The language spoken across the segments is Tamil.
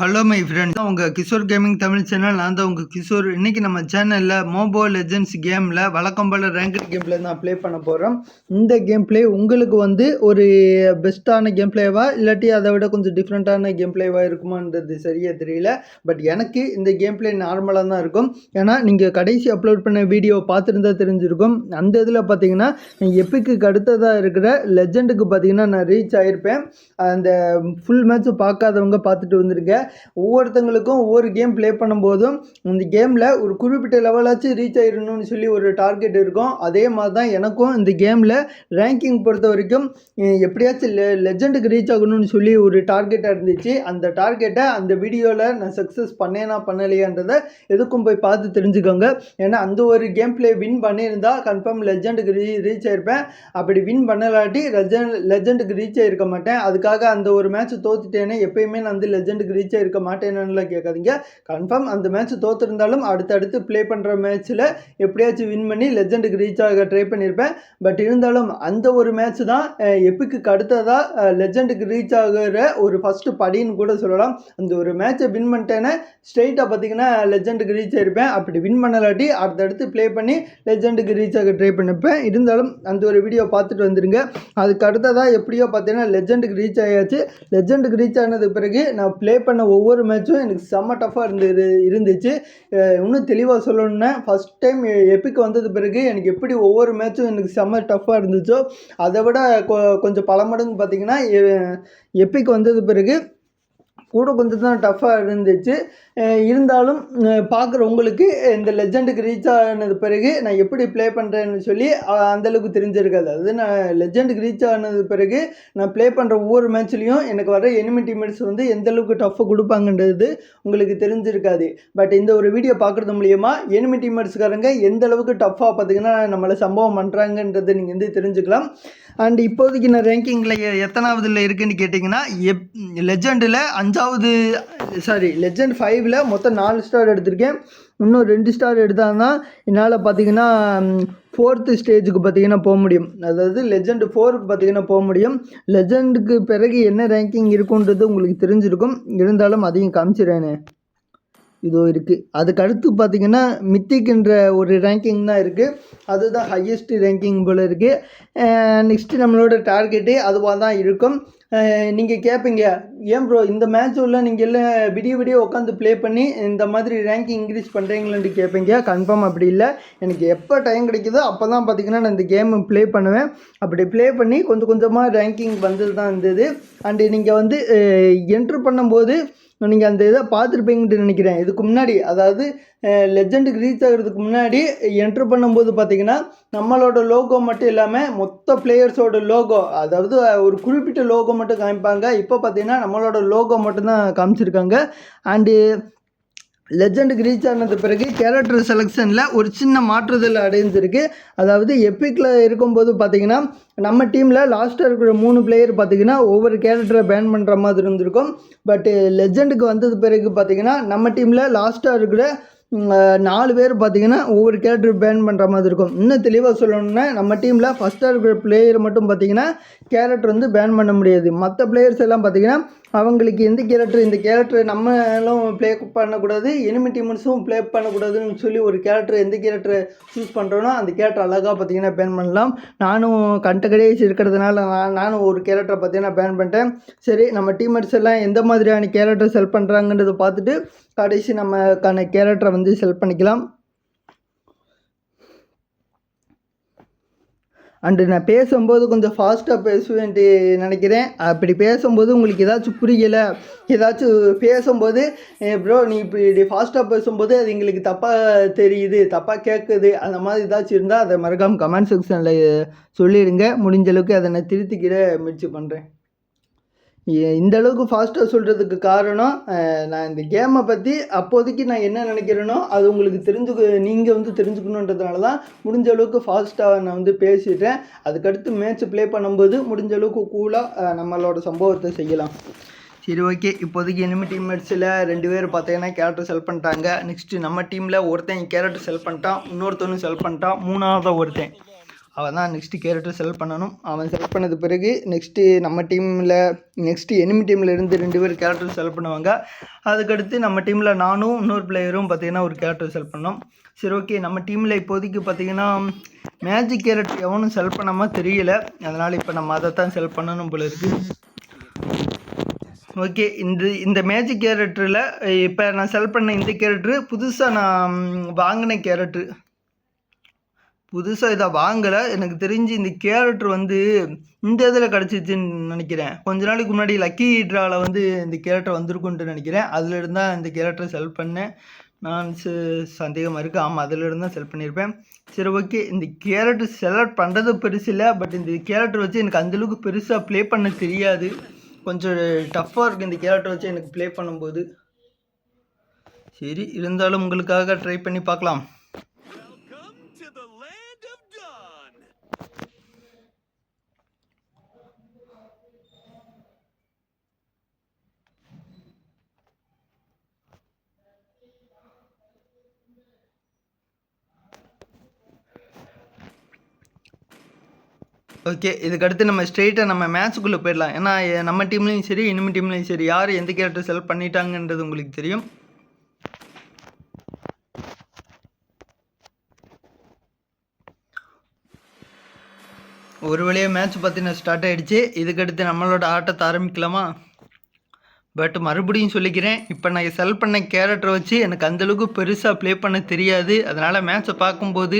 ஹலோ மை ஃப்ரெண்ட் உங்கள் கிஷோர் கேமிங் தமிழ் சேனல் நான் தான் உங்கள் கிஷோர். இன்னைக்கு நம்ம சேனலில் மோபோ லெஜெண்ட்ஸ் கேமில் வழக்கம் போல் ரேங்கட் கேம் பிளே தான் ப்ளே பண்ண போகிறோம் இந்த கேம் பிளே உங்களுக்கு வந்து ஒரு பெஸ்ட்டான கேம் பிளேவா இல்லாட்டி அதை விட கொஞ்சம் டிஃப்ரெண்ட்டான கேம் பிளேவா இருக்குமான்றது சரியாக தெரியல. பட் எனக்கு இந்த கேம் பிளே நார்மலாக தான் இருக்கும். ஏன்னா நீங்கள் கடைசி அப்லோட் பண்ண வீடியோ பார்த்துருந்தா தெரிஞ்சிருக்கும். அந்த இதில் பார்த்தீங்கன்னா எப்பிக்கு அடுத்ததாக இருக்கிற லெஜெண்டுக்கு பார்த்தீங்கன்னா நான் ரீச் ஆகியிருப்பேன் அந்த ஃபுல் மேட்ச்சும் பார்க்காதவங்க பார்த்துட்டு வந்திருக்கேன் ஒவ்வொருத்தங்களுக்கும் ஒவ்வொரு கேம் ப்ளே பண்ணும்போதும் இந்த கேமில் ஒரு குறிப்பிட்ட லெவலாச்சும் ரீச் ஆயிடணும்னு சொல்லி ஒரு டார்கெட் இருக்கும். அதே மாதிரி தான் எனக்கும் இந்த கேமில் ரேங்கிங் பொறுத்த வரைக்கும் எப்படியாச்சும் லெ லெஜெண்டுக்கு ரீச் ஆகணும்னு சொல்லி ஒரு டார்கெட்டாக இருந்துச்சு. அந்த டார்கெட்டை அந்த வீடியோவில் நான் சக்ஸஸ் பண்ணேனா பண்ணலையான்றதை எதுக்கும் போய் பார்த்து தெரிஞ்சுக்கோங்க. ஏன்னா அந்த ஒரு கேம் ப்ளே வின் பண்ணியிருந்தால் கன்ஃபார்ம் லெஜெண்டுக்கு ரீ ரீச் ஆயிருப்பேன். அப்படி வின் பண்ணலாட்டி லெஜெண்ட் லெஜெண்டுக்கு ரீச் ஆகிருக்க மாட்டேன். அதுக்காக அந்த ஒரு மேட்ச் தோத்துட்டேனே எப்பயுமே நான் வந்து லெஜெண்டுக்கு ரீச் ஆயிருக்க மாட்டேன்னு கேட்காதீங்க. கன்ஃபார்ம் அந்த மேட்ச் தோத்துருந்தாலும் அடுத்தடுத்து ப்ளே பண்ணுற மேட்ச்சில் எப்படியாச்சும் வின் பண்ணி லெஜெண்டுக்கு ரீச் ஆக ட்ரை பண்ணியிருப்பேன் பட் இருந்தாலும் அந்த ஒரு மேட்ச் தான் எப்பிக்கு அடுத்ததாக லெஜெண்டுக்கு ரீச் ஆகிற ஒரு ஃபஸ்ட்டு படின்னு கூட சொல்லலாம். அந்த ஒரு மேட்ச்சை வின் பண்ணிட்டேனே ஸ்ட்ரெயிட்டாக பார்த்தீங்கன்னா லெஜெண்டுக்கு ரீச் ஆயிருப்பேன். அப்படி வின் பண்ணலாட்டி அடுத்தடுத்து ப்ளே பண்ணி லெஜெண்டுக்கு ரீச் ஆக ட்ரை பண்ணிப்பேன் இருந்தாலும் அந்த ஒரு வீடியோ பார்த்துட்டு வந்துருங்க. அதுக்கு அடுத்ததாக எப்படியோ பார்த்தீங்கன்னா லெஜெண்டுக்கு ரீச் ஆயாச்சு. லெஜெண்டுக்கு ரீச் ஆனதுக்கு பிறகு நான் ப்ளே பண்ண ஒவ்வொரு மேட்சும் எனக்கு செம்ம டஃப்பாக இருந்து இருந்துச்சு. இன்னும் தெளிவாக சொல்லணுன்னா ஃபஸ்ட் டைம் எப்பிக்கு வந்தது பிறகு எனக்கு எப்படி ஒவ்வொரு மேட்சும் எனக்கு செம்ம டஃப்பாக இருந்துச்சோ அதை விட கொ- கொஞ்சம் பல மடங்கு பார்த்திங்கன்னா எப்பிக்கு வந்தது பிறகு கூட கொஞ்சம் தான் டஃப்பாக இருந்துச்சு. இருந்தாலும் பார்க்குற உங்களுக்கு இந்த லெஜெண்டுக்கு ரீச் ஆனது பிறகு நான் எப்படி ப்ளே பண்ணுறேன்னு சொல்லி அந்தளவுக்கு தெரிஞ்சிருக்காது. அதாவது நான் லெஜெண்டுக்கு ரீச் ஆனது பிறகு நான் ப்ளே பண்ணுற ஒவ்வொரு மேட்ச்லேயும் எனக்கு வர எனிமி டீம்மேட்ஸ் வந்து எந்த அளவுக்கு டஃப்பாக கொடுப்பாங்கன்றது உங்களுக்கு தெரிஞ்சிருக்காது. பட் இந்த ஒரு வீடியோ பார்க்குறது மூலியமா எனிமி டீம்மேட்ஸ்காரங்க எந்த அளவுக்கு டஃப்பாக பார்த்தீங்கன்னா நம்மளை சம்பவம் பண்ணுறாங்கன்றதை நீங்கள் வந்து தெரிஞ்சுக்கலாம். அண்ட் இப்போதைக்கு நான் ரேங்கிங்கில் எத்தனாவதுல இருக்குன்னு கேட்டிங்கன்னா எப் லெஜெண்டில் அஞ்சு அஞ்சாவது சாரி லெஜெண்ட் ஃபைவ்ல மொத்தம் நாலு ஸ்டார் எடுத்திருக்கேன். இன்னும் ரெண்டு ஸ்டார் எடுத்தால் தான் என்னால் பார்த்தீங்கன்னா ஃபோர்த்து ஸ்டேஜுக்கு பார்த்தீங்கன்னா போக முடியும். அதாவது லெஜெண்டு ஃபோருக்கு பார்த்தீங்கன்னா போக முடியும். லெஜெண்டுக்கு பிறகு என்ன ரேங்கிங் இருக்குன்றது உங்களுக்கு தெரிஞ்சிருக்கும். இருந்தாலும் அதையும் காமிச்சிடுறேனே. இதோ இருக்குது அதுக்கு அடுத்து பார்த்தீங்கன்னா மித்திக்ன்ற ஒரு ரேங்கிங் தான் இருக்குது அதுதான் ஹையஸ்ட் ரேங்கிங் போல் இருக்குது நெக்ஸ்ட்டு நம்மளோட டார்கெட்டு அதுவாக தான் இருக்கும். நீங்கள் கேட்பீங்க ஏன் ப்ரோ இந்த மேட்ச் உள்ள நீங்கள் எல்லாம் விடிய விடிய உட்காந்து ப்ளே பண்ணி இந்த மாதிரி ரேங்கிங் இன்க்ரீஸ் பண்ணுறீங்களான்னு கேட்பீங்க கன்ஃபார்ம் அப்படி இல்லை. எனக்கு எப்போ டைம் கிடைக்குதோ அப்போ தான் பார்த்தீங்கன்னா நான் இந்த கேம் ப்ளே பண்ணுவேன். அப்படி ப்ளே பண்ணி கொஞ்சம் கொஞ்சமாக ரேங்கிங் வந்தது தான் இருந்தது. அண்டு நீங்கள் வந்து என்ட்ரு பண்ணும்போது நீங்கள் அந்த இதை பார்த்துருப்பீங்கன்ட்டு நினைக்கிறேன். இதுக்கு முன்னாடி அதாவது லெஜெண்டுக்கு ரீச் ஆகிறதுக்கு முன்னாடி என்ட்ரு பண்ணும்போது பார்த்தீங்கன்னா நம்மளோட லோகோ மட்டும் இல்லாமல் மொத்த பிளேயர்ஸோட லோகோ அதாவது ஒரு குறிப்பிட்ட லோகோ மட்டும் காமிப்பாங்க. இப்போ பார்த்தீங்கன்னா நம்மளோட லோகோ மட்டும்தான் காமிச்சிருக்காங்க. அண்டு லெஜெண்டுக்கு ரீச் ஆனது பிறகு கேரக்டர் செலெக்ஷனில் ஒரு சின்ன மாற்றுதல் அடைஞ்சிருக்கு அதாவது எப்பிக்கில் இருக்கும்போது பார்த்தீங்கன்னா நம்ம டீமில் லாஸ்ட்டாக இருக்கிற மூணு பிளேயர் பார்த்தீங்கன்னா ஒவ்வொரு கேரக்டரை பேன் பண்ணுற மாதிரி இருந்திருக்கும். பட்டு லெஜெண்டுக்கு வந்தது பிறகு பார்த்தீங்கன்னா நம்ம டீமில் லாஸ்ட்டாக இருக்கிற நாலு பேர் பார்த்தீங்கன்னா ஒவ்வொரு கேரக்டர் பேன் பண்ணுற மாதிரி இருக்கும். இன்னும் தெளிவாக சொல்லணும்னா நம்ம டீமில் ஃபஸ்ட்டாக இருக்கிற பிளேயர் மட்டும் பார்த்தீங்கன்னா கேரக்டர் வந்து பேன் பண்ண முடியாது. மற்ற பிளேயர்ஸ் எல்லாம் பார்த்தீங்கன்னா அவங்களுக்கு எந்த கேரக்டர் இந்த கேரக்டர் நம்மளும் ப்ளே பண்ணக்கூடாது எனிமி டீமன்ஸும் ப்ளே பண்ணக்கூடாதுன்னு சொல்லி ஒரு கேரக்டர் எந்த கேரக்டர் சூஸ் பண்ணுறோனோ அந்த கேரக்டர் அழகாக பார்த்தீங்கன்னா பேன் பண்ணலாம். நானும் கண்ட கடையை இருக்கிறதுனால நான் நானும் ஒரு கேரக்டரை பார்த்தீங்கன்னா பேன் பண்ணிட்டேன். சரி நம்ம டீமர்ஸ் எல்லாம் எந்த மாதிரியான கேரக்டர் செல் பண்ணுறாங்கன்றதை பார்த்துட்டு கடைசி நம்மக்கான கேரக்டரை வந்து செல் பண்ணிக்கலாம். அண்டு நான் பேசும்போது கொஞ்சம் ஃபாஸ்ட்டாக பேசுவேன்ட்டு நினைக்கிறேன். அப்படி பேசும்போது உங்களுக்கு ஏதாச்சும் புரியலை ஏதாச்சும் பேசும்போது ப்ரோ நீ இப்படி ஃபாஸ்ட்டாக பேசும்போது அது எங்களுக்கு தப்பாக தெரியுது தப்பாக கேட்குது அந்த மாதிரி ஏதாச்சும் இருந்தால் அதை மறக்காமல் கமெண்ட் செக்ஷனில் சொல்லிடுங்க. முடிஞ்சளவுக்கு அதை நான் திருத்திக்கிட முயற்சி பண்ணுறேன் இந்த அளவுக்கு ஃபாஸ்ட்டாக சொல்கிறதுக்கு காரணம் நான் இந்த கேமை பற்றி அப்போதைக்கு நான் என்ன நினைக்கிறேனோ அது உங்களுக்கு தெரிஞ்சுக்க நீங்கள் வந்து தெரிஞ்சுக்கணுன்றதுனால தான் முடிஞ்ச அளவுக்கு ஃபாஸ்ட்டாக நான் வந்து பேசிட்டேன். அதுக்கடுத்து மேட்ச் ப்ளே பண்ணும்போது முடிஞ்ச அளவுக்கு கூலாக நம்மளோட சம்பவத்தை செய்யலாம். சரி ஓகே இப்போதைக்கு எனிமி டீம்மேட்ஸில் ரெண்டு பேர் பார்த்தீங்கன்னா கேரக்டர் செல் பண்ணிட்டாங்க. நெக்ஸ்ட்டு நம்ம டீமில் ஒருத்தன் கேரக்டர் செல் பண்ணிட்டான் இன்னொருத்தனும் செல் பண்ணிட்டான் மூணாவதாக ஒருத்தன். அவன் தான் நெக்ஸ்ட்டு கேரக்டர் செலக்ட் பண்ணணும். அவன் செலக்ட் பண்ணது பிறகு நெக்ஸ்ட்டு நம்ம டீமில் நெக்ஸ்ட்டு எனிமி டீமில் இருந்து ரெண்டு பேர் கேரக்டர் செலக்ட் பண்ணுவாங்க. அதுக்கடுத்து நம்ம டீமில் நானும் இன்னொரு பிளேயரும் பார்த்தீங்கன்னா ஒரு கேரக்டர் செலக்ட் பண்ணோம். சரி ஓகே நம்ம டீமில் இப்போதைக்கு பார்த்தீங்கன்னா மேஜிக் கேரக்டர் எவனும் செலக்ட் பண்ணாமல் தெரியல. அதனால் இப்போ நம்ம அதை தான் செலக்ட் பண்ணணும் போல இருக்குது ஓகே இந்த இந்த மேஜிக் கேரக்டரில் இப்போ நான் செலக்ட் பண்ண இந்த கேரக்டரு புதுசாக நான் வாங்கின கேரக்டரு புதுசாக இதை வாங்கலை. எனக்கு தெரிஞ்சு இந்த கேரக்டர் வந்து இந்த இதில் கிடச்சிச்சின்னு நினைக்கிறேன். கொஞ்ச நாளைக்கு முன்னாடி லக்கி ட்ராவில் வந்து இந்த கேரக்டர் வந்திருக்குன்ட்டு நினைக்கிறேன். அதில் இருந்தால் இந்த கேரக்டரை செலக்ட் பண்ணேன். நான் ச- சந்தேகமாக இருக்குது ஆமாம் அதில் தான் செலக்ட் பண்ணியிருப்பேன். சரி ஓகே. இந்த கேரக்டர் செலக்ட் பண்ணுறது பெருசு இல்லை. பட் இந்த கேரக்டர் வச்சு எனக்கு அந்தளவுக்கு பெருசாக ப்ளே பண்ண தெரியாது. கொஞ்சம் டஃப்பாக இருக்குது இந்த கேரக்டர் வச்சு எனக்கு ப்ளே பண்ணும்போது. சரி இருந்தாலும் உங்களுக்காக ட்ரை பண்ணி பார்க்கலாம். ஓகே இதுக்கடுத்து நம்ம ஸ்ட்ரெயிட்டாக நம்ம மேட்ச்சுக்குள்ளே போயிடலாம். ஏன்னா நம்ம டீம்லேயும் சரி இனிமே டீம்லேயும் சரி யார் எந்த கேரக்டர் செலக்ட் பண்ணிட்டாங்கன்றது உங்களுக்கு தெரியும். ஒரு வழியாக மேட்ச் பார்த்தீங்கன்னா ஸ்டார்ட் ஆகிடுச்சு இதுக்கடுத்து நம்மளோட ஆட்டத்தை ஆரம்பிக்கலாமா? பட் மறுபடியும் சொல்லிக்கிறேன் இப்போ நான் செலக்ட் பண்ண கேரக்டரை வச்சு எனக்கு அந்தளவுக்கு பெருசாக ப்ளே பண்ண தெரியாது. அதனால் மேட்ச்சை பார்க்கும்போது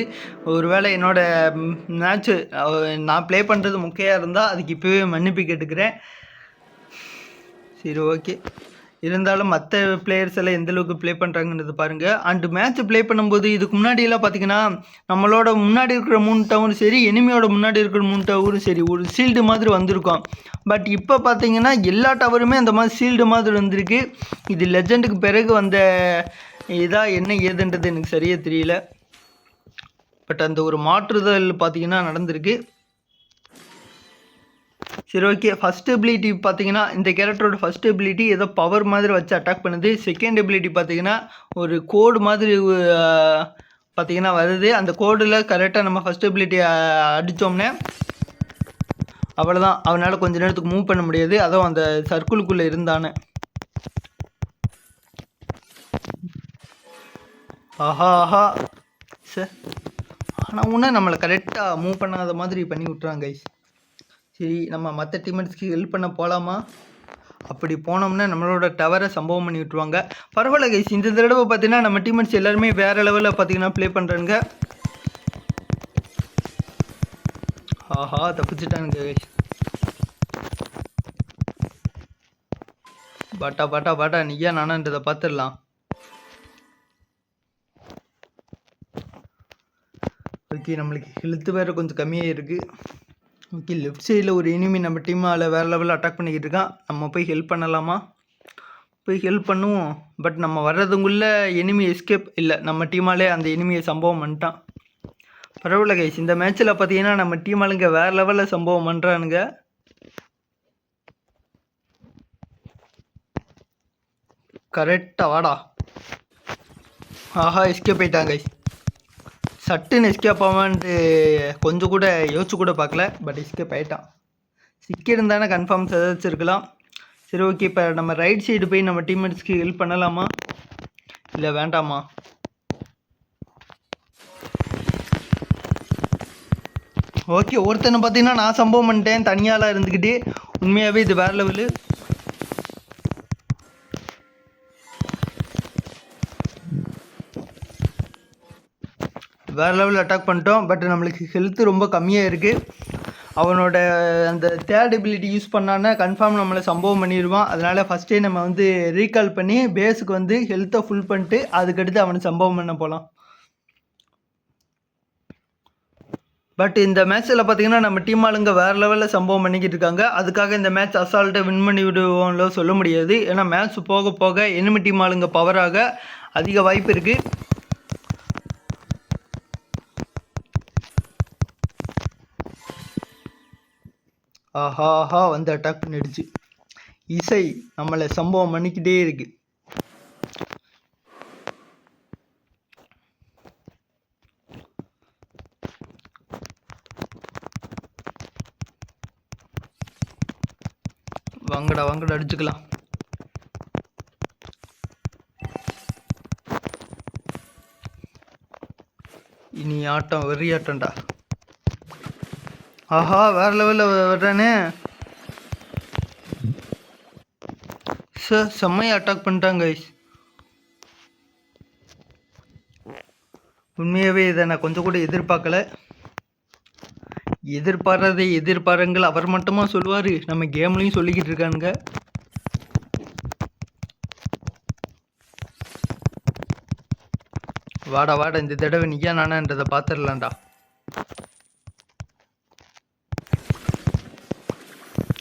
ஒருவேளை என்னோடய மேட்ச்சு நான் ப்ளே பண்ணுறது முக்கியாக இருந்தால் அதுக்கு இப்போவே மன்னிப்பு கேட்டுக்கிறேன். சரி ஓகே இருந்தாலும் மற்ற பிளேயர்ஸ் எல்லாம் எந்த அளவுக்கு ப்ளே பண்ணுறாங்கன்றது பாருங்கள் அண்டு மேட்ச் ப்ளே பண்ணும்போது இதுக்கு முன்னாடியெல்லாம் பார்த்தீங்கன்னா நம்மளோட முன்னாடி இருக்கிற மூணு டவரும் சரி எனிமையோட முன்னாடி இருக்கிற மூணு டவரும் சரி ஒரு ஷீல்டு மாதிரி வந்திருக்கும். பட் இப்போ பார்த்தீங்கன்னா எல்லா டவருமே அந்த மாதிரி ஷீல்டு மாதிரி வந்திருக்கு. இது லெஜண்டுக்கு பிறகு வந்த இதாக என்ன ஏதுன்றது எனக்கு சரியாக தெரியல. பட் அந்த ஒரு மாற்றுதல் பார்த்தீங்கன்னா நடந்திருக்கு. சரி ஓகே ஃபஸ்ட் எபிலிட்டி பார்த்தீங்கன்னா இந்த கேரக்டரோட ஃபஸ்ட் எபிலிட்டி ஏதோ பவர் மாதிரி வச்சு அட்டாக் பண்ணுது. செகண்ட் எபிலிட்டி பார்த்தீங்கன்னா ஒரு கோடு மாதிரி பார்த்தீங்கன்னா வருது. அந்த கோடில் கரெக்டாக நம்ம ஃபஸ்ட் எபிலிட்டி அடித்தோம்னே அவ்வளோதான் அவனால் கொஞ்ச நேரத்துக்கு மூவ் பண்ண முடியாது. அதுவும் அந்த சர்க்கிளுக்குள்ளே இருந்தானே. ஆஹா ஆஹா. சார் ஆனால் ஒன்று நம்மளை கரெக்டாக மூவ் பண்ணாத மாதிரி பண்ணி விட்றாங்க கைஸ் சரி நம்ம மற்ற டீம்மேட்ஸ்க்கு ஹெல்ப் பண்ண போகலாமா அப்படி போனோம்னா நம்மளோட டவரை சம்பவம் பண்ணி விட்ருவாங்க பரவாயில்ல கைஸ் இந்த தடவை பார்த்தீங்கன்னா நம்ம டீம்மேட்ஸ் எல்லாருமே வேறு லெவலில் பார்த்தீங்கன்னா ப்ளே பண்ணுறாங்க ஆஹா தப்பிச்சிட்டானுங்க கைஸ் பாட்டா பாட்டா பாட்டா நீயா நானான்றதை பார்த்துடலாம் ஓகே நம்மளுக்கு ஹெல்த்து வேறு கொஞ்சம் கம்மியாக இருக்குது ஓகே லெஃப்ட் சைடில் ஒரு எனிமி நம்ம டீமால் வேறு லெவலில் அட்டாக் பண்ணிக்கிட்டு இருக்கான். நம்ம போய் ஹெல்ப் பண்ணலாமா? போய் ஹெல்ப் பண்ணுவோம். பட் நம்ம வர்றதுங்குள்ளே எனிமி எஸ்கேப் இல்லை. நம்ம டீமாலே அந்த எனிமியை சம்பவம் பண்ணிட்டான். பரவாயில்ல கைஸ் இந்த மேட்ச்சில் பார்த்தீங்கன்னா நம்ம டீம் ஆளுங்க வேறு லெவலில் சம்பவம் பண்ணுறானுங்க கரெக்டாக வாடா. ஆஹா எஸ்கேப் ஆயிட்டாங்க கைஸ் சட்டுன்னு எஸ்கேப் ஆவான்ட்டு கொஞ்சம் கூட யோசிச்சு கூட பார்க்கல பட் எஸ்கேப் ஆகிட்டான் சிக்கியிருந்தானே கன்ஃபார்ம் இருக்கலாம் சரி ஓகே இப்போ நம்ம ரைட் சைடு போய் நம்ம டீம்மேட்ஸ்க்கு ஹெல்ப் பண்ணலாமா? இல்லை வேண்டாமா? ஓகே ஒருத்தனை பார்த்தீங்கன்னா நான் சம்பவம் பண்ணிட்டேன் தனியாலாம் இருந்துக்கிட்டு உண்மையாகவே இது வேறு லெவலு வேறு லெவலில் அட்டாக் பண்ணிட்டோம். பட் நம்மளுக்கு ஹெல்த்து ரொம்ப கம்மியாக இருக்குது அவனோட அந்த தேர்ட் எபிலிட்டி யூஸ் பண்ணான்னா கன்ஃபார்ம் நம்மளை சம்பவம் பண்ணிடுவான் அதனால் ஃபஸ்ட்டே நம்ம வந்து ரீகால் பண்ணி பேஸுக்கு வந்து ஹெல்த்தை ஃபுல் பண்ணிட்டு அதுக்கடுத்து அவனை சம்பவம் பண்ண போகலாம் பட் இந்த மேட்ச்சில் பார்த்தீங்கன்னா நம்ம டீம் ஆளுங்க வேறு லெவலில் சம்பவம் பண்ணிக்கிட்டு இருக்காங்க. அதுக்காக இந்த மேட்ச் அசால்ட்டை வின் பண்ணி விடுவோம்ல சொல்ல முடியாது. ஏன்னா மேட்ச் போக போக எனிமி டீம் ஆளுங்க பவராக அதிக வாய்ப்பு இருக்குது ஆஹாஹா வந்து அட்டாக் பண்ணிடுச்சு. இசை நம்மளை சம்பவம் பண்ணிக்கிட்டே இருக்கு. வாங்கடா வாங்கடா அடிச்சுக்கலாம். இனி ஆட்டம் வெறி ஆட்டம்டா. ஆஹா வேற லெவலில் வர்றானே. சார் செம்மையை அட்டாக் பண்ணிட்டாங்க guys. உண்மையாகவே இதை நான் கொஞ்சம் கூட எதிர்பார்க்கல. எதிர்பாராதை எதிர்பாருங்கள் அவர் மட்டுமா சொல்லுவார். நம்ம கேம்லையும் சொல்லிக்கிட்டு இருக்கானுங்க. வாடா வாடா இந்த தடவை நீயா நானான்றதை பார்த்துடலாம்டா.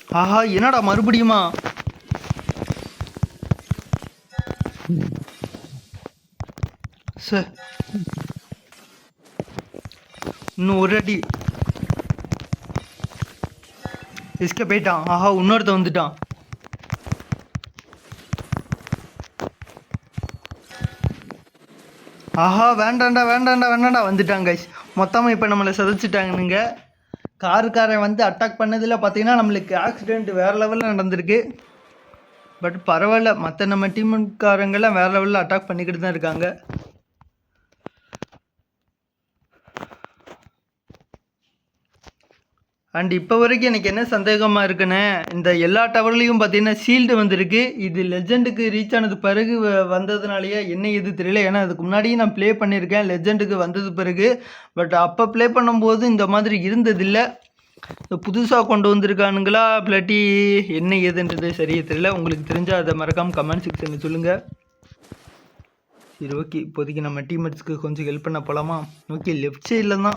ஆஹா என்னடா மறுபடியுமா? சார் இன்னும் ஒரு அடி எஸ்கே போயிட்டான். ஆஹா இன்னொருத்த வந்துட்டான். ஆஹா வேண்டாண்டா வேண்டாண்டா வேண்டாண்டா வந்துட்டாங்க மொத்தமாக இப்போ நம்மளை சிதைச்சிட்டாங்கனுங்க காருக்காரன் வந்து அட்டாக் பண்ணதில் பார்த்தீங்கன்னா நம்மளுக்கு ஆக்சிடெண்ட் வேறு லெவலில் நடந்திருக்கு. பட் பரவாயில்ல மற்ற நம்ம டீமுக்காரங்கெல்லாம் வேறு லெவலில் அட்டாக் பண்ணிக்கிட்டு தான் இருக்காங்க. அண்ட் இப்போ வரைக்கும் எனக்கு என்ன சந்தேகமாக இருக்குன்னு இந்த எல்லா டவர்லேயும் பார்த்தீங்கன்னா ஷீல்டு வந்திருக்கு. இது லெஜெண்டுக்கு ரீச் ஆனது பிறகு வ- என்ன இது தெரியல. ஏன்னா அதுக்கு முன்னாடியும் நான் ப்ளே பண்ணியிருக்கேன். லெஜெண்டுக்கு வந்தது பிறகு. பட் அப்போ ப்ளே பண்ணும்போது இந்த மாதிரி இருந்ததில்லை. புதுசாக கொண்டு வந்திருக்கானுங்களா? இல்லாட்டி என்ன ஏதுன்றது சரியே தெரியல. உங்களுக்கு தெரிஞ்சால் அதை மறக்காமல் கமெண்ட் செக்ஷனில் சொல்லுங்கள் சரி ஓகே இப்போதைக்கு நம்ம டீமேட்ஸ்க்கு கொஞ்சம் ஹெல்ப் பண்ண போகலாமா ஓகே லெஃப்ட் சைடில் தான்.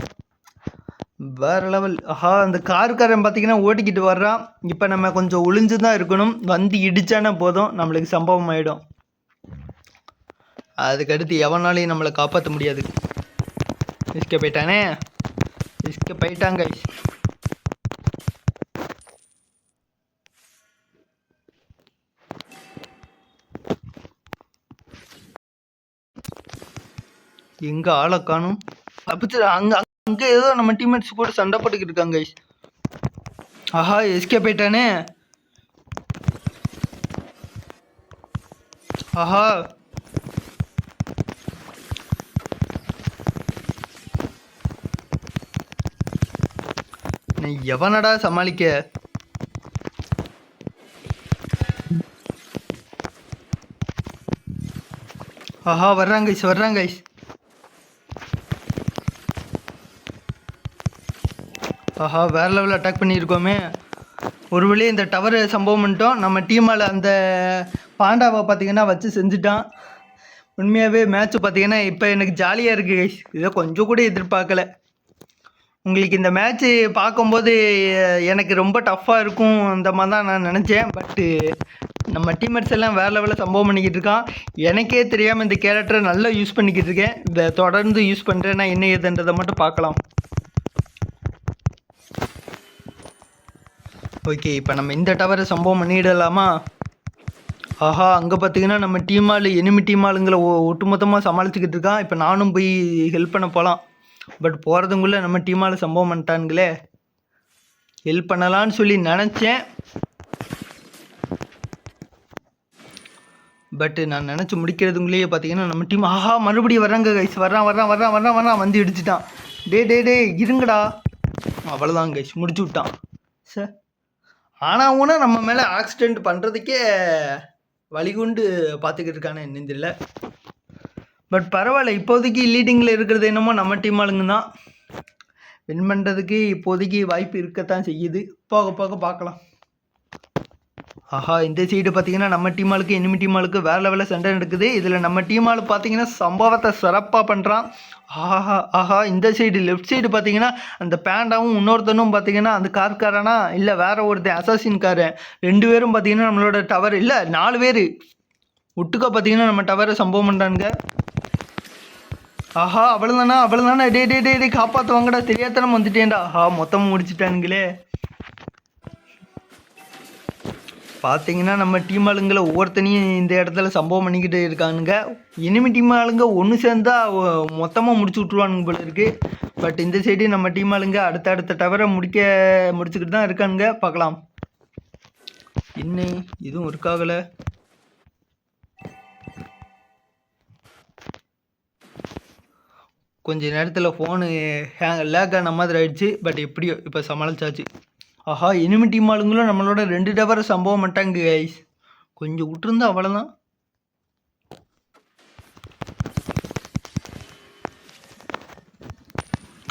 வேறு லெவல் ஆஹா அந்த காருக்காரன் பார்த்தீங்கன்னா ஓட்டிக்கிட்டு வர்றான். இப்போ நம்ம கொஞ்சம் ஒளிஞ்சு தான் இருக்கணும். வந்து இடித்தானே போதும். நம்மளுக்கு சம்பவம் ஆகிடும் அதுக்கடுத்து எவனாலையும் நம்மளை காப்பாற்ற முடியாது. இஸ்க போயிட்டானே? இஸ்க போயிட்டாங்க எங்கே ஆளை காணும்? அப்படி அங்கே அங்க ஏதோ நம்ம டீம்மேட்ஸ் கூட சண்டை போட்டுக்கிட்டு இருக்காங்க guys. ஆஹா எஸ்கே போயிட்டானே ஆஹா நீ எவனடா சமாளிக்க ஆஹா வர்றாங்க guys, வர்றாங்க guys. ஆஹா வேறு லெவலில் அட்டாக் பண்ணியிருக்கோமே. ஒரு வழி இந்த டவர் சம்பவம் பண்ணிட்டோம். நம்ம டீமால் அந்த பாண்டாவை பார்த்தீங்கன்னா வச்சு செஞ்சுட்டான். உண்மையாகவே மேட்ச் பார்த்தீங்கன்னா இப்போ எனக்கு ஜாலியாக இருக்குது கைஸ் இதை கொஞ்சம் கூட எதிர்பார்க்கல. உங்களுக்கு இந்த மேட்ச்சு பார்க்கும்போது எனக்கு ரொம்ப டஃப்பாக இருக்கும் அந்த மாதிரி தான் நான் நினச்சேன். பட்டு நம்ம டீமர்ஸ் எல்லாம் வேறு லெவலில் சம்பவம் பண்ணிக்கிட்டு இருக்கான். எனக்கே தெரியாமல் இந்த கேரக்டரை நல்லா யூஸ் பண்ணிக்கிட்டு இருக்கேன். இதை தொடர்ந்து யூஸ் பண்ணுறேன்னா என்ன ஏதுன்றதை மட்டும் பார்க்கலாம். ஓகே இப்போ நம்ம இந்த டவரை சம்பவம் பண்ணிடலாமா? ஆஹா அங்கே பார்த்தீங்கன்னா நம்ம டீமால் எனிமி டீமாளுங்களை ஒட்டுமொத்தமாக சமாளிச்சுக்கிட்டு இருக்கான். இப்போ நானும் போய் ஹெல்ப் பண்ண போகலாம் பட் போகிறதுக்குள்ளே நம்ம டீமால் சம்பவம் பண்ணிட்டானுங்களே. ஹெல்ப் பண்ணலான்னு சொல்லி நினச்சேன். பட்டு நான் நினச்சி முடிக்கிறதுக்குள்ளேயே பார்த்தீங்கன்னா நம்ம டீம் ஆஹா மறுபடியும் வர்றாங்க கைஸ் வர்றான் வர்றான் வர்றான் வர்றான் வர்றான் வந்து இடிச்சிட்டான். டே டே டே இருங்கடா. அவ்வளோதான் கைஸ் முடிச்சு விட்டான். சார் ஆனால் ஊனா நம்ம மேலே ஆக்சிடெண்ட் பண்ணுறதுக்கே வழிகுண்டு பார்த்துக்கிட்டு இருக்கானே என்னன்னு தெரியல. பட் பரவாயில்ல இப்போதைக்கு லீடிங்கில் இருக்கிறது என்னமோ நம்ம டீம் ஆளுங்க தான். வின் பண்ணுறதுக்கு இப்போதைக்கு வாய்ப்பு இருக்கத்தான் செய்யுது. போக போக பார்க்கலாம். ஆஹா இந்த சைடு பார்த்தீங்கன்னா நம்ம டீம் ஆளுக்கு எனிமி டீம் ஆளுக்கு வேற லெவலில் சண்டை நடக்குது. இதில் நம்ம டீம் ஆள் பார்த்தீங்கன்னா சம்பவத்தை சிறப்பாக பண்ணுறான் ஆஹா ஆஹா இந்த சைடு லெஃப்ட் சைடு பார்த்தீங்கன்னா அந்த பேண்டாவும் இன்னொருத்தனும் பார்த்தீங்கன்னா அந்த கார்காரனா இல்லை வேற ஒருத்தன் அசாசின் காரு. ரெண்டு பேரும் பார்த்தீங்கன்னா நம்மளோட டவர் இல்லை நாலு பேர். ஒட்டுக்கா பார்த்தீங்கன்னா நம்ம டவரை சம்பவம் பண்ணுறானுங்க ஆஹா அவ்வளோதானா அவ்வளோதானா டே டே டே டே காப்பாற்றுவாங்கடா தெரியாதனம் வந்துட்டேன்டா. ஆஹா மொத்தமாக முடிச்சிட்டானுங்களே. பார்த்தீங்கன்னா நம்ம டீம் ஆளுங்களை ஒவ்வொருத்தனையும் இந்த இடத்துல சம்பவம் பண்ணிக்கிட்டு இருக்கானுங்க. இனிமே டீம் ஆளுங்க ஒன்று சேர்ந்தா மொத்தமாக முடிச்சு விட்ருவானுங்க போல இருக்கு. பட் இந்த சைடு நம்ம டீம் ஆளுங்க அடுத்த அடுத்த டவரை முடிக்க முடிச்சுக்கிட்டு தான் இருக்கானுங்க. பார்க்கலாம் என்ன இதுவும் ஒர்க் ஆகலை. கொஞ்ச நேரத்தில் ஃபோனு ஹேங் லேக் ஆன மாதிரி ஆயிடுச்சு. பட் எப்படியோ இப்போ சமாளிச்சாச்சு. ஆஹா இனிமே டீம் ஆளுங்களும் நம்மளோட ரெண்டு டவரை சம்பவம் மாட்டாங்க கைஸ் கொஞ்சம் விட்டுருந்தா அவ்வளோதான்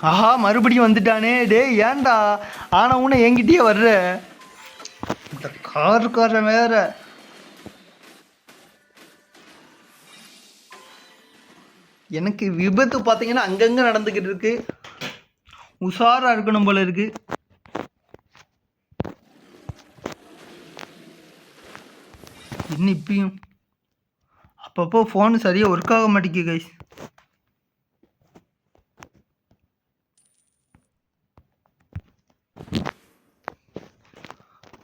ஆஹா மறுபடியும் வந்துட்டானே. டேய் ஏன்டா? ஆனால் உன்னை என்கிட்டயே வர்ற. இந்த காருக்காரன் வேற. எனக்கு விபத்து பார்த்தீங்கன்னா அங்கங்கே நடந்துக்கிட்டு இருக்கு. உஷாராக இருக்கணும் போல இருக்குது இன்னும் இப்பயும். அப்பப்போ ஃபோன் சரியாக ஒர்க் ஆக மாட்டேங்குது கைஸ்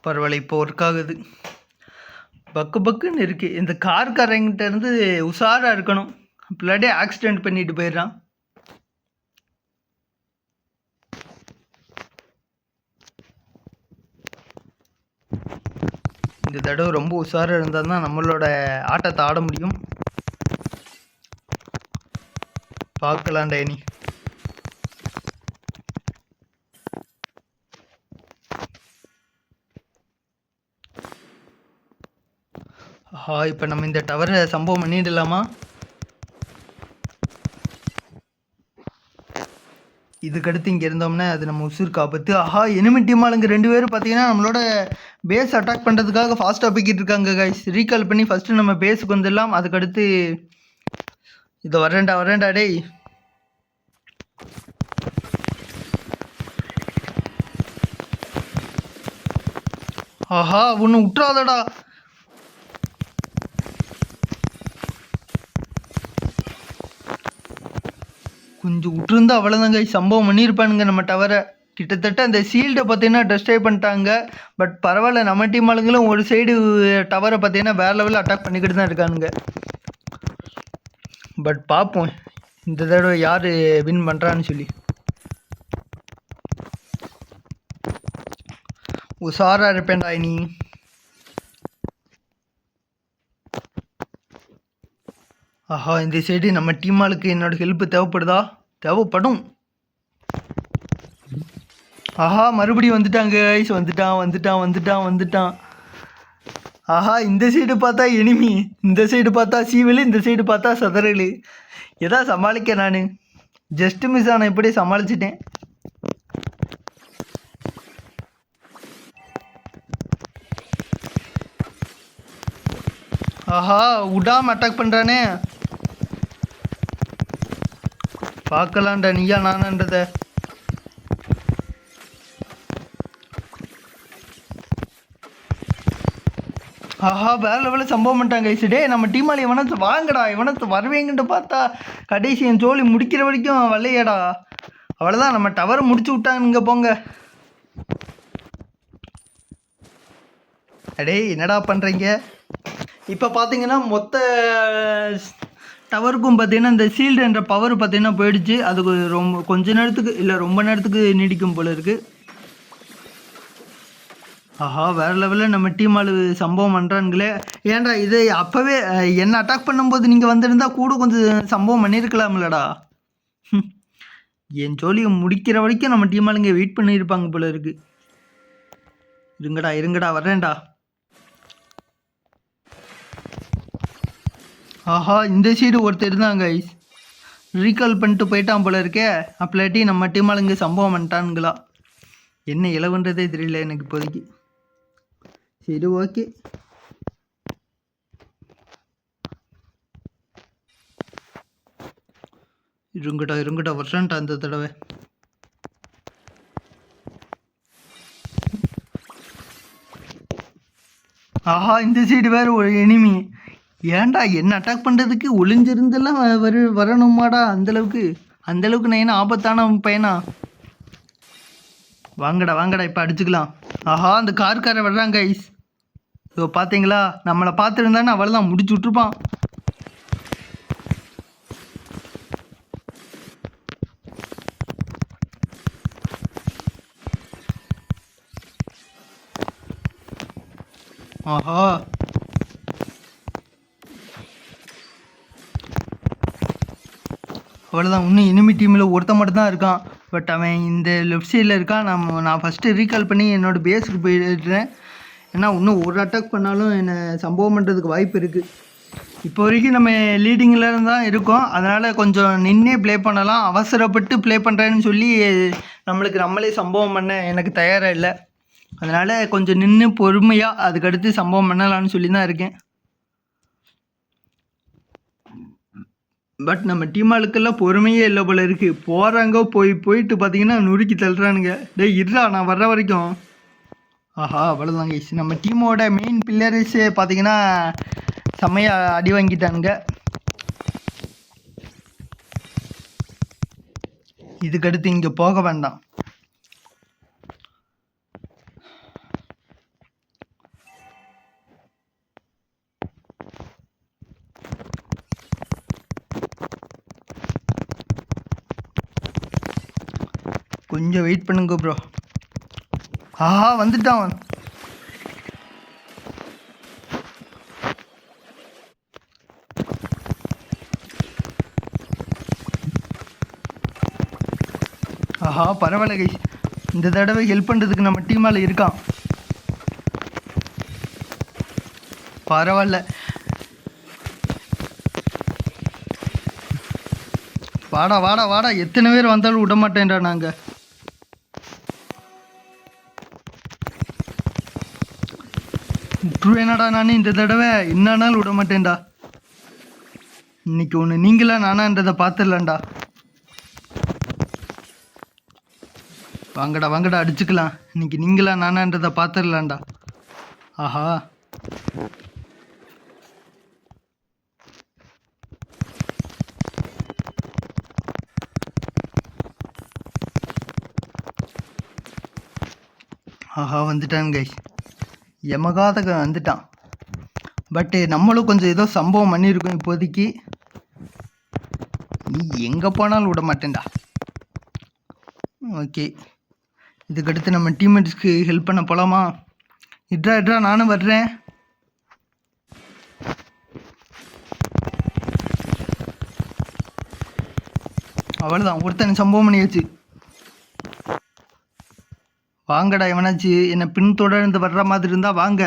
பரவாயில்ல இப்போ ஒர்க் ஆகுது. பக்கு பக்குன்னு இருக்குது இந்த கார்காரங்கிட்ட இருந்து உஷாராக இருக்கணும். பிள்ளாடி ஆக்சிடெண்ட் பண்ணிட்டு போயிடுறான் இந்த தடவை ரொம்ப உஷாரா இருந்தால் தான் நம்மளோட ஆட்டத்தை ஆட முடியும். பார்க்கலாம் டேனி. ஆஹா இப்போ நம்ம இந்த டவரை சம்பவம் பண்ணிடலாமா? இதுக்கடுத்து இங்கே இருந்தோம்னா அது நம்ம உசுருக்கு ஆபத்து ஆஹா எனிமி டீம் ஆளுங்க ரெண்டு பேரும் பார்த்தீங்கன்னா நம்மளோட பேஸ் அட்டாக் பண்ணுறதுக்காக ஃபாஸ்ட்டாக போய்கிட்டு இருக்காங்க கைஸ் ரீகால் பண்ணி ஃபஸ்ட்டு நம்ம பேஸுக்கு வந்துடலாம். அதுக்கடுத்து இதை வரேன்டா வரேன்டா டேய். ஆஹா ஒன்று விட்டுறாதடா கொஞ்சம் விட்டுருந்தா அவ்வளோதாங்க சம்பவம் பண்ணியிருப்பானுங்க நம்ம டவரை கிட்டத்தட்ட அந்த சீல்டை பார்த்தீங்கன்னா டெஸ்ட்ரை பண்ணிட்டாங்க. பட் பரவாயில்ல நம்ம டீம் ஆளுங்களும் ஒரு சைடு டவரை பார்த்தீங்கன்னா வேறு லெவலில் அட்டாக் பண்ணிக்கிட்டு தான் இருக்கானுங்க. பட் பார்ப்போம் இந்த தடவை யார் வின் பண்ணுறான்னு சொல்லி. உஷாராக இருப்பேன்டா இனி ஆஹா இந்த சைடு நம்ம டீம் ஆளுக்கு என்னோட ஹெல்ப் தேவைப்படுதா? தேவைப்படும். ஆஹா மறுபடியும் வந்துட்டாங்க ஐஸ் வந்துட்டான் வந்துட்டான் வந்துட்டான் வந்துட்டான். ஆஹா இந்த சைடு பார்த்தா எனிமி இந்த சைடு பார்த்தா சீவலு இந்த சைடு பார்த்தா சதறலு. எதா சமாளிக்க நான்? ஜஸ்ட் மிஸ் ஆனால் இப்படி சமாளிச்சிட்டேன். ஆஹா உடாம அட்டாக் பண்ணுறானே பார்க்கலாம்டா நீயா நானன்றதை. ஆஹா வேற லெவலில் சம்பவம் பண்ணிட்டாங்க ஐசு டே நம்ம டீமால் இவனத்து வாங்கடா இவனத்து வருவேங்கன்ட்டு பார்த்தா கடைசி என் ஜோலி முடிக்கிற வரைக்கும் வரலையேடா அவ்வளோதான் நம்ம டவரை முடிச்சு விட்டாங்க போங்க. அடே என்னடா பண்ணுறீங்க இப்போ பார்த்தீங்கன்னா மொத்த டவருக்கும் பார்த்தீங்கன்னா இந்த சீல்டுன்ற பவர் பார்த்தீங்கன்னா போயிடுச்சு. அது ரொம்ப கொஞ்ச நேரத்துக்கு இல்லை ரொம்ப நேரத்துக்கு நீடிக்கும் போல இருக்குது ஆஹா வேற லெவலில் நம்ம டீம் ஆளு சம்பவம் பண்ணுறானுங்களே ஏன்டா இது அப்போவே என்ன அட்டாக் பண்ணும்போது நீங்கள் வந்திருந்தா கூட கொஞ்சம் சம்பவம் பண்ணியிருக்கலாம்லடா என் ஜோலியை முடிக்கிற வரைக்கும் நம்ம டீம் ஆளுங்க வெயிட் பண்ணியிருப்பாங்க போல இருக்கு. இருங்கடா இருங்கடா வர்றேன்டா. ஆஹா இந்த சைடு ஒருத்தர் இருந்தாங்க ஐஸ் ரீகால் பண்ணிட்டு போயிட்டான் போல இருக்கே. அப்பலாட்டி நம்ம டீம் ஆளுங்க சம்பவம் பண்ணிட்டானுங்களா. என்ன இலவுன்றதே தெரியல எனக்கு இப்போதைக்கு. சரி ஓகே. இருங்கடா இருங்கடா வருஷன்டா அந்த தடவை. ஆஹா இந்த சைடு வேறு ஒரு எனிமி ஏன்டா என்ன அட்டாக் பண்ணுறதுக்கு ஒளிஞ்சிருந்தெல்லாம் வ- வரு வரணுமாடா அந்தளவுக்கு அந்தளவுக்கு நான் என்ன ஆபத்தான பையனா? வாங்கடா வாங்கடா இப்போ அடிச்சுக்கலாம். ஆஹா அந்த கார்காரை வர்றாங்க ஐஸ் இதோ பார்த்தீங்களா நம்மளை பார்த்துருந்தானே அவளை தான் முடிச்சு விட்ருப்பான் ஆஹா. அவ்வளோதான் இன்னும் இனிமி டீமில் ஒருத்தன் மட்டும் தான் இருக்கான். பட் அவன் இந்த லெஃப்ட் சைடில் இருக்கான். நம்ம நான் ஃபஸ்ட்டு ரீகால் பண்ணி என்னோடய பேஸுக்கு போயிடுறேன் ஏன்னா இன்னும் ஒரு அட்டாக் பண்ணாலும் என்னை சம்பவம் பண்ணுறதுக்கு வாய்ப்பு இருக்குது இப்போ வரைக்கும் நம்ம லீடிங்கில் தான் இருக்கோம். அதனால் கொஞ்சம் நின்றே ப்ளே பண்ணலாம். அவசரப்பட்டு ப்ளே பண்ணுறேன்னு சொல்லி நம்மளுக்கு நம்மளே சம்பவம் பண்ண எனக்கு தயாராக இல்லை. அதனால் கொஞ்சம் நின்று பொறுமையாக அதுக்கடுத்து சம்பவம் பண்ணலாம்னு சொல்லி தான் இருக்கேன். பட் நம்ம டீம் ஆளுக்கெல்லாம் பொறுமையே இல்லை போல இருக்குது போகிறாங்க போய் போயிட்டு பார்த்தீங்கன்னா நுறுக்கி தள்ளுறானுங்க. டேய் இருடா நான் வர்ற வரைக்கும் ஆஹா அவ்வளோதான் கைஸ் நம்ம டீமோட மெயின் பில்லர்ஸே பார்த்தீங்கன்னா செம்மையாக அடி வாங்கிட்டானுங்க. இதுக்கடுத்து இங்கே போக வேண்டாம். கொஞ்சம் வெயிட் பண்ணுங்க ப்ரோ ஆஹா வந்துட்டான் அவன். ஆஹா பரவாயில்ல கைஸ் இந்த தடவை ஹெல்ப் பண்ணுறதுக்கு நம்ம டீமால் இருக்கான். பரவாயில்ல. வாடா வாடா வாடா. எத்தனை பேர் வந்தாலும் விட மாட்டேன்டா நாங்கள் என்னடா நான் இந்த தடவை என்னானாலும் விட மாட்டேன்டா? இன்னைக்கு ஒன்று நீங்களா நானான்றதை பார்த்துடலாண்டா வாங்கடா வாங்கடா அடிச்சுக்கலாம். இன்னைக்கு நீங்களா நானான்றதை பார்த்துடலாண்டா ஆஹா. ஆஹா வந்துட்டான் கைஸ் யமகாதகன் வந்துட்டான். பட்டு நம்மளும் கொஞ்சம் ஏதோ சம்பவம் பண்ணியிருக்கோம் இப்போதைக்கு. நீ எங்கே போனாலும் விட மாட்டேன்டா. ஓகே இதுக்கடுத்து நம்ம டீம்மேட்ஸ்க்கு ஹெல்ப் பண்ண போகலாமா இட்ரா இட்ரா நானும் வர்றேன். அவ்வளோதான் ஒருத்தன் சம்பவம் பண்ணியாச்சு. வாங்கடா எவனாச்சு என்னை பின்தொடர்ந்து வர்ற மாதிரி இருந்தால் வாங்க.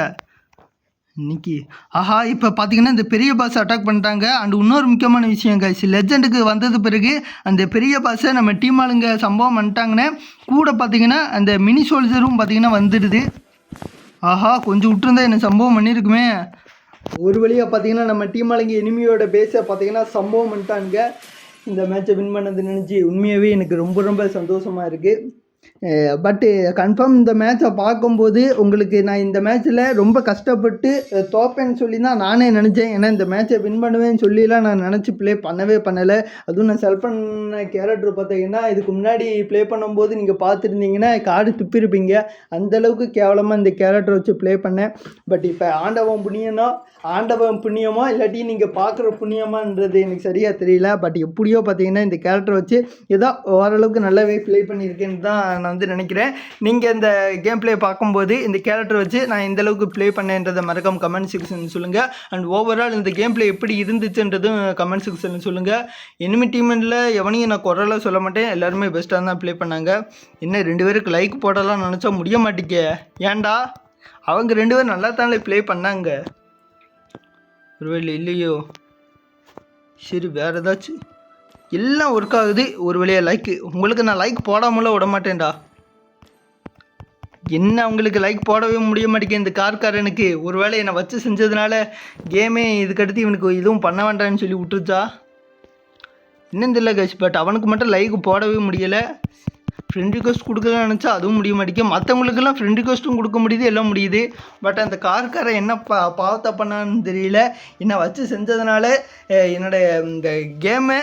இன்னைக்கு ஆஹா இப்போ பார்த்தீங்கன்னா இந்த பெரிய பாஸ் அட்டாக் பண்ணிட்டாங்க. அண்ட் இன்னொரு முக்கியமான விஷயம் கைஸ் லெஜெண்டுக்கு வந்தது பிறகு அந்த பெரிய பாஸை நம்ம டீம் ஆளுங்க சம்பவம் பண்ணிட்டாங்கன்னு கூட பார்த்தீங்கன்னா அந்த மினி சோல்ஜரும் பார்த்தீங்கன்னா வந்துடுது. ஆஹா கொஞ்சம் விட்டுருந்தா என்ன சம்பவம் பண்ணியிருக்குமே ஒரு வழியாக பார்த்தீங்கன்னா நம்ம டீம் ஆளுங்க எனிமியோட பேஸை பார்த்தீங்கன்னா சம்பவம் பண்ணிட்டானுங்க. இந்த மேட்சை வின் பண்ணது நினச்சி உண்மையாகவே எனக்கு ரொம்ப ரொம்ப சந்தோஷமாக இருக்குது பட்டு கன்ஃபார்ம் இந்த மேட்சை பார்க்கும்போது உங்களுக்கு நான் இந்த மேட்ச்சில் ரொம்ப கஷ்டப்பட்டு தோப்பேன்னு சொல்லி தான் நானே நினச்சேன். ஏன்னா இந்த மேட்ச்சை வின் பண்ணுவேன்னு சொல்லிலாம் நான் நினச்சி ப்ளே பண்ணவே பண்ணலை. அதுவும் நான் செல் பண்ண கேரக்டர் பார்த்தீங்கன்னா இதுக்கு முன்னாடி ப்ளே பண்ணும்போது நீங்கள் பார்த்துருந்தீங்கன்னா காடு துப்பிருப்பீங்க. அந்தளவுக்கு கேவலமாக இந்த கேரக்டர் வச்சு ப்ளே பண்ணேன். பட் இப்போ ஆண்டவன் புண்ணியனோ ஆண்டவன் புண்ணியமோ இல்லாட்டி நீங்கள் பார்க்குற புண்ணியமான்றது எனக்கு சரியாக தெரியல. பட் எப்படியோ பார்த்தீங்கன்னா இந்த கேரக்டர் வச்சு ஏதோ ஓரளவுக்கு நல்லாவே ப்ளே பண்ணியிருக்கேன்னு தான் நான் வந்து நினைக்கிறேன். நீங்கள் இந்த கேம் ப்ளே பார்க்கும்போது இந்த கேரக்டர் வச்சு நான் எந்த அளவுக்கு ப்ளே பண்ணேன்றதை மறக்காம கமெண்ட் செக்ஷன் சொல்லுங்கள் அண்ட் ஓவரால் இந்த கேம் ப்ளே எப்படி இருந்துச்சுன்றதும் கமெண்ட் செக்ஷன் சொல்லுங்கள் எனிமி டீமில் எவனையும் நான் குரலாக சொல்ல மாட்டேன். எல்லாருமே பெஸ்ட்டாக தான் ப்ளே பண்ணாங்க. என்ன ரெண்டு பேருக்கு லைக் போடலாம் நினச்சா முடிய மாட்டேங்க ஏன்டா? அவங்க ரெண்டு பேரும் நல்லா தானே ப்ளே பண்ணாங்க. ஒருவேளை இல்லையோ. சரி வேறு ஏதாச்சும்? எல்லாம் ஒர்க் ஆகுது. ஒரு வழியாக லைக்கு உங்களுக்கு நான் லைக் போடாமலாம் விட மாட்டேன்டா. என்ன உங்களுக்கு லைக் போடவே முடிய மாட்டேங்குது. இந்த கார்காரனுக்கு ஒரு வேளை என்னை வச்சு செஞ்சதுனால கேமே இதுக்கடுத்து இவனுக்கு இதுவும் பண்ண வேண்டாம்னு சொல்லி விட்டுருச்சா? இன்னும் தெரியல கஷ் பட் அவனுக்கு மட்டும் லைக் போடவே முடியலை. ஃப்ரெண்ட் ரிக்வஸ்ட் கொடுக்கலாம்னு நினச்சா அதுவும் முடிய மாட்டேங்குது. மற்றவங்களுக்கெல்லாம் ஃப்ரெண்ட் ரிக்வஸ்ட்டும் கொடுக்க முடியுது எல்லாம் முடியுது. பட் அந்த கார்காரன் என்ன பா பாவத்தை பண்ணான்னு தெரியல. என்னை வச்சு செஞ்சதுனால என்னோடய இந்த கேமை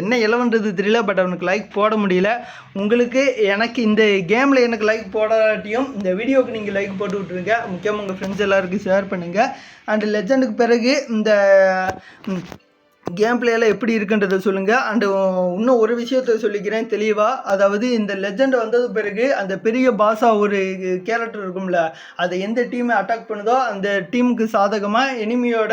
என்ன இலவன்றது தெரியல. பட் அவனுக்கு லைக் போட முடியல. உங்களுக்கு எனக்கு இந்த கேமில் எனக்கு லைக் போடாட்டியும் இந்த வீடியோவுக்கு நீங்கள் லைக் போட்டு விட்ருங்க முக்கியமாக உங்கள் ஃப்ரெண்ட்ஸ் எல்லாருக்கும் ஷேர் பண்ணுங்கள் அண்ட் லெஜண்டுக்கு பிறகு இந்த கேம் பிளேயில் எப்படி இருக்குன்றதை சொல்லுங்கள் அண்டு இன்னும் ஒரு விஷயத்த சொல்லிக்கிறேன் தெளிவாக அதாவது இந்த லெஜெண்ட் வந்தது பிறகு அந்த பெரிய பாஸாக ஒரு கேரக்டர் இருக்கும்ல அதை எந்த டீமை அட்டாக் பண்ணுதோ அந்த டீமுக்கு சாதகமாக எனிமியோட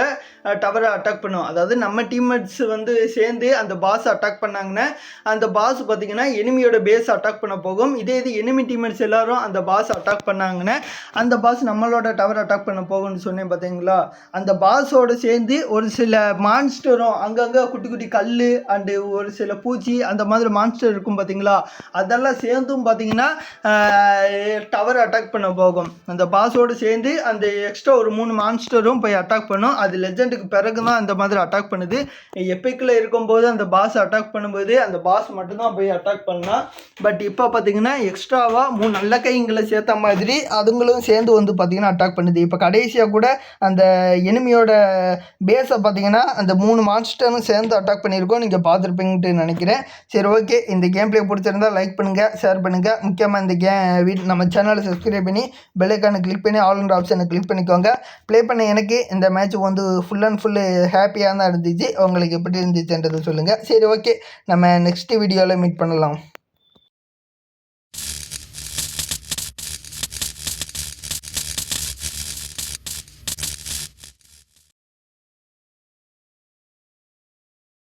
டவரை அட்டாக் பண்ணும். அதாவது நம்ம டீம்மேட்ஸ் வந்து சேர்ந்து அந்த பாஸ் அட்டாக் பண்ணாங்கன்னா அந்த பாஸ் பார்த்தீங்கன்னா எனிமியோட பேஸ் அட்டாக் பண்ண போகும். இதே இது எனிமி டீம்மேட்ஸ் எல்லாரும் அந்த பாஸ் அட்டாக் பண்ணாங்கன்னா அந்த பாஸ் நம்மளோட டவர் அட்டாக் பண்ண போகும்னு சொன்னேன் பார்த்தீங்களா அந்த பாஸோடு சேர்ந்து ஒரு சில மான்ஸ்டரும் அங்கங்கே குட்டி குட்டி கல் அண்டு ஒரு சில பூச்சி அந்த மாதிரி மான்ஸ்டர் இருக்கும் பார்த்தீங்களா அதெல்லாம் சேர்ந்தும் பார்த்தீங்கன்னா டவர் அட்டாக் பண்ண போகும். அந்த பாஸோடு சேர்ந்து அந்த எக்ஸ்ட்ரா ஒரு மூணு மான்ஸ்டரும் போய் அட்டாக் பண்ணும். அது லெஜெண்டுக்கு பிறகு தான் அந்த மாதிரி அட்டாக் பண்ணுது. எப்பிக்கில் இருக்கும்போது அந்த பாஸ் அட்டாக் பண்ணும்போது அந்த பாஸ் மட்டும்தான் போய் அட்டாக் பண்ணலாம் பட் இப்போ பார்த்தீங்கன்னா எக்ஸ்ட்ராவாக மூணு நல்ல கைங்களை சேர்த்த மாதிரி அதுங்களும் சேர்ந்து வந்து பார்த்தீங்கன்னா அட்டாக் பண்ணுது. இப்போ கடைசியாக கூட அந்த எனிமியோட பேஸை பார்த்தீங்கன்னா அந்த மூணு மான்ஸ்டரும் சேர்ந்து அட்டாக் பண்ணியிருக்கோம். நீங்கள் பார்த்துருப்பீங்கன்ட்டு நினைக்கிறேன். சரி ஓகே இந்த கேம் பிளே பிடிச்சிருந்தா லைக் பண்ணுங்கள் ஷேர் பண்ணுங்கள் முக்கியமாக இந்த கே வீட் நம்ம சேனலை சப்ஸ்கிரைப் பண்ணி பெல்லைக்கானு கிளிக் பண்ணி ஆல் அண்ட் ஆப்ஷனை கிளிக் பண்ணிக்கோங்க. ப்ளே பண்ண எனக்கு இந்த மேட்ச் வந்து ஃபுல் அண்ட் ஃபுல்லு ஹாப்பியாக தான் இருந்துச்சு. உங்களுக்கு எப்படி இருந்துச்சுன்றதை சொல்லுங்கள் சரி ஓகே நம்ம நெக்ஸ்ட் வீடியோவில் மீட் பண்ணலாம்.